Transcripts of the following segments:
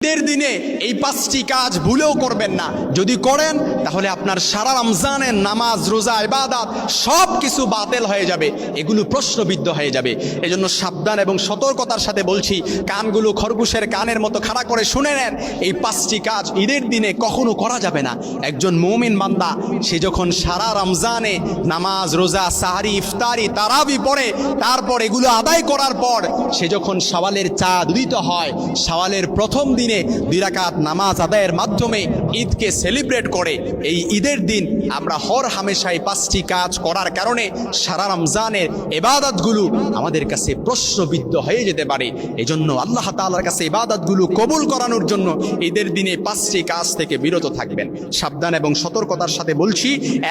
ঈদের দিনে এই পাঁচটি কাজ ভুলেও করবেন না। যদি করেন, তাহলে আপনার সারা রমজানের নামাজ, রোজা, ইবাদাত সব কিছু বাতিল হয়ে যাবে। এগুলো প্রশ্নবিদ্ধ হয়ে যাবে। এজন্য সাবধান এবং সতর্কতার সাথে বলছি, কানগুলো খরগোশের কানের মতো খাড়া করে শুনে নেন, এই পাঁচটি কাজ ঈদের দিনে কখনো করা যাবে না। একজন মৌমিন বান্দা, সে যখন সারা রমজানে নামাজ, রোজা, সাহারি, ইফতারি, তারাবি পড়ে, তারপর এগুলো আদায় করার পর সে যখন সওয়ালের চাঁদ উদিত হয়, সওয়ালের প্রথম দিনে দুই রাকাত নামাজ আদায়ের মাধ্যমে ঈদকে সেলিব্রেট করে। এই ঈদের দিন আমরা হর হামেশাই পাঁচটি কাজ করার কারণে সারা রমজানের এবাদতগুলো আমাদের কাছে প্রশ্নবিদ্ধ হয়ে যেতে পারে। এজন্য আল্লাহ তাআলার কাছে ইবাদতগুলো কবুল করানোর জন্য ঈদের দিনে পাঁচটি কাজ থেকে বিরত থাকবেন। সাবধান এবং সতর্কতার সাথে বলছি,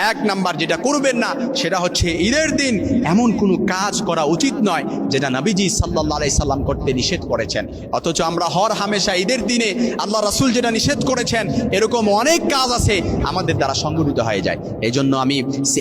এক নাম্বার যেটা করবেন না, সেটা হচ্ছে ঈদের দিন এমন কোনো কাজ করা উচিত নয় যেটা নবীজি সাল্লাহ আলাই সাল্লাম করতে নিষেধ করেছেন। অথচ আমরা হর হামেশা ঈদের দিনে আল্লাহ রাসূল যেটা নিষেধ করেছেন, এরকম অনেক কাজ আছে আমাদের দ্বারা সংগঠিত হয়ে যায়। এই জন্য আমি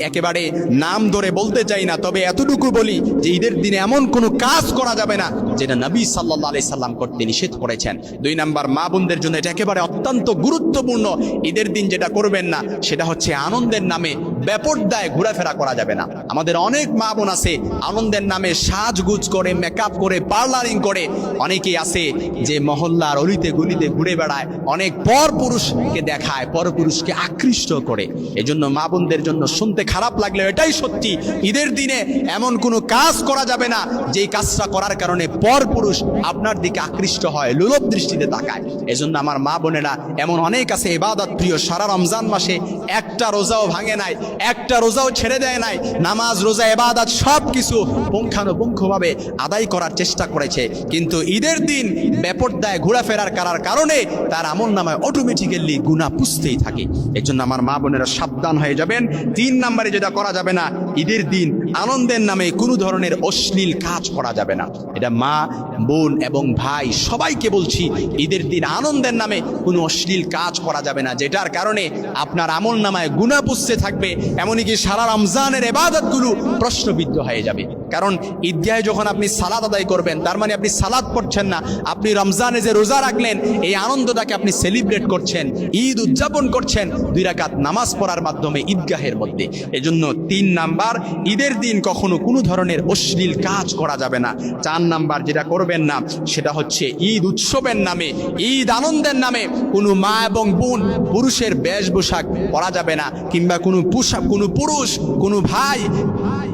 একেবারে নাম ধরে বলতে চাই না, তবে এতটুকু বলি যে ঈদের দিনে এমন কোনো কাজ করা যাবে না যেটা নবী সাল্লাহ আলি সাল্লাম করতে নিষেধ করেছেন। দুই নাম্বার মা বোনদের জন্য এটা একেবারে অত্যন্ত গুরুত্বপূর্ণ। ঈদের দিন যেটা করবেন না, সেটা হচ্ছে আনন্দের নামে ব্যাপরদায় ঘোরাফেরা করা যাবে না। আমাদের অনেক মা বোন আছে, আনন্দের নামে সাজগুজ করে মেকআপ করে পার্লারিং করে। অনেকেই আছে যে মহল্লার অলিতে গুলিতে ঘুরে বেড়ায়, অনেক পর পুরুষকে দেখায়, পর পুরুষকে আকৃষ্ট করে। এজন্য মা বোনদের জন্য শুনতে খারাপ লাগলে এটাই সত্যি, ঈদের দিনে এমন কোনো কাজ করা যাবে না, যেই কাজটা করার কারণে পর পুরুষ আপনার দিকে আকৃষ্ট হয়, লোলভ দৃষ্টিতে তাকায়। এজন্য আমার মা বোনেরা, এমন অনেক আছে এবাদত প্রিয় সারা রমজান মাসে একটা রোজাও ভাঙে নাই একটা রোজাও ছেড়ে দেয় নাই। নামাজ, রোজা এবাদাত সব কিছু পুঙ্খানুপুঙ্খভাবে আদায় করার চেষ্টা করেছে। কিন্তু ঈদের দিন বেপরদায় ঘোরাফেরার করার কারণে তার আমল নামায় অটোমেটিক্যালি গুণা পুষতেই থাকে। এর জন্য আমার মা বোনেরা সাবধান হয়ে যাবেন। তিন নাম্বারে যেটা করা যাবে না ঈদের দিন আনন্দের নামে কোনো ধরনের অশ্লীল কাজ করা যাবে না। এটা মা, বোন এবং ভাই, সবাইকে বলছি, ঈদের দিন আনন্দের নামে কোনো অশ্লীল কাজ করা যাবে না, যেটার কারণে আপনার আমল নামায় গুণা পুষতে থাকবে, এমনকি সারা রমজানের এবাদতগুলো প্রশ্নবিদ্ধ হয়ে যাবে। কারণ ঈদগাহে যখন আপনি সালাদ আদায় করবেন, তার মানে আপনি সালাদ পড়ছেন না, আপনি রমজানে যে রোজা রাখলেন, এই আনন্দটাকে আপনি সেলিব্রেট করছেন, ঈদ উদযাপন করছেন, দুই রাকাত নামাজ পড়ার মাধ্যমে ঈদগাহের মধ্যে। এজন্য তিন নাম্বার, ঈদের দিন কখনো কোনো ধরনের অশ্লীল কাজ করা যাবে না। চার নাম্বার যেটা করবেন না, সেটা হচ্ছে ঈদ উৎসবের নামে, ঈদ আনন্দের নামে কোনো মা এবং বোন পুরুষের বেশভূষাক পরা যাবে না, কিংবা কোনো পোশাক, কোনো পুরুষ, কোনো ভাই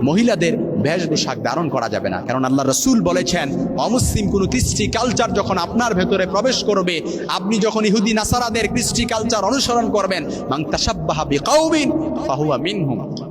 মহিলাদের বেশভূষাক ধারণ করা যাবে না। কারণ আল্লাহ রসুল বলেছেন, অমুসলিম কোনো কৃষ্টি কালচার যখন আপনার ভেতরে প্রবেশ করবে, আপনি যখন ইহুদি নাসারাদের কৃষ্টি কালচার অনুসরণ করবেন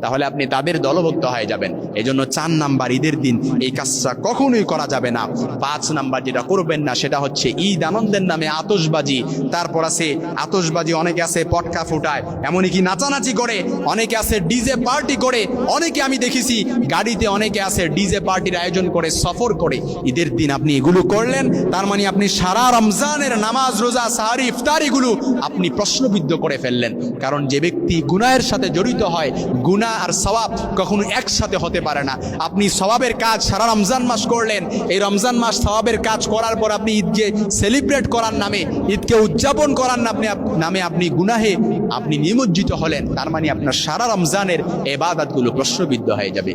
তাহলে আপনি তাদের দলভুক্ত হয়ে যাবেন। এজন্য চার নাম্বার ঈদের দিন এই কাজটা কখনোই করা যাবে না। পাঁচ নাম্বার যেটা করবেন না, সেটা হচ্ছে ঈদ আনন্দের নামে আতশবাজি। তারপর আছে আতসবাজি অনেকে আছে পটকা ফুটায়, এমনকি নাচানাচি করে, অনেকে আছে ডিজে পার্টি করে, অনেকে আমি দেখেছি গাড়িতে অনেকে আছে ডিজে পার্টির আয়োজন করে, সফর করে। ঈদের দিন আপনি এগুলো করলেন, তার মানে আপনি সারা রমজানের নামাজ, রোজা, সাহারি, ইফতারিগুলো আপনি প্রশ্নবিদ্ধ করে ফেললেন। কারণ যে ব্যক্তি গুনাহের সাথে জড়িত হয়, গুনাহ আর সওয়াব কখনো একসাথে হতে পারে না। আপনি সওয়াবের কাজ সারা রমজান মাস করলেন, এই রমজান মাস সওয়াবের কাজ করার পর আপনি ঈদকে সেলিব্রেট করার নামে, ঈদকে উদযাপন করার নামে নামে আপনি গুনাহে আপনি নিমজ্জিত হলেন, তার মানে আপনার সারা রমজানের এবাদাতগুলো প্রশ্নবিদ্ধ হয়ে যাবে।